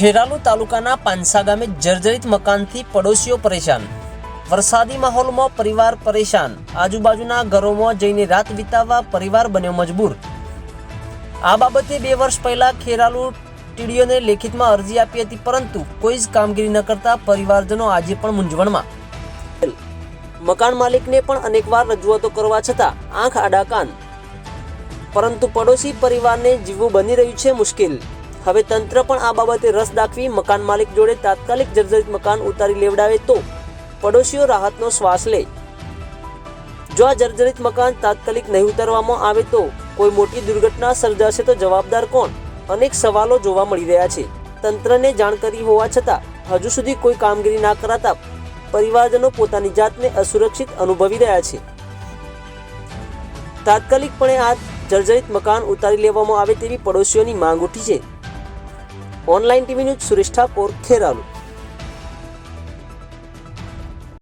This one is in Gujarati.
ખેરાલુ તાલુકાના પાંસા ગામે જર્જરિત મકાનથી પડોશીઓ પરેશાન. વરસાદી માહોલમાં પરિવાર પરેશાન. આજુબાજુના ઘરોમાં જઈને રાત વિતાવવા પરિવાર બન્યો મજબૂર. આ બાબતે બે વર્ષ પહેલા ખેરાલુ ટીડીઓને લેખિતમાં અરજી આપી હતી, પરંતુ કોઈ જ કામગીરી ન કરતા પરિવારજનો આજે પણ મૂંઝવણમાં. મકાન માલિકને પણ અનેકવાર રજૂઆતો કરવા છતાં આંખ આડા કાન. પરંતુ પડોશી પરિવારને જીવવું બની રહ્યું છે મુશ્કેલ. હવે તંત્ર પણ આ બાબતે રસ દાખવી મકાન માલિક જોડે તાત્કાલિક જર્જરિત મકાન ઉતારી લેવડાવે તો પડોશીઓ રાહતનો શ્વાસ લે. જો આ જર્જરિત મકાન તાત્કાલિક નહીં ઉતારવામાં આવે તો કોઈ મોટી દુર્ઘટના સર્જાશે તો જવાબદાર કોણ? અનેક સવાલો જોવા મળી રહ્યા છે. તંત્રને જાણ કરી હોવા છતાં હજુ સુધી કોઈ કામગીરી ના કરાતા પરિવારજનો પોતાની જાતને અસુરક્ષિત અનુભવી રહ્યા છે. તાત્કાલિકપણે આ જર્જરિત મકાન ઉતારી લેવામાં આવે તેવી પડોશીઓની માંગ ઉઠી છે. online TV news Suresh Thakor Kheralu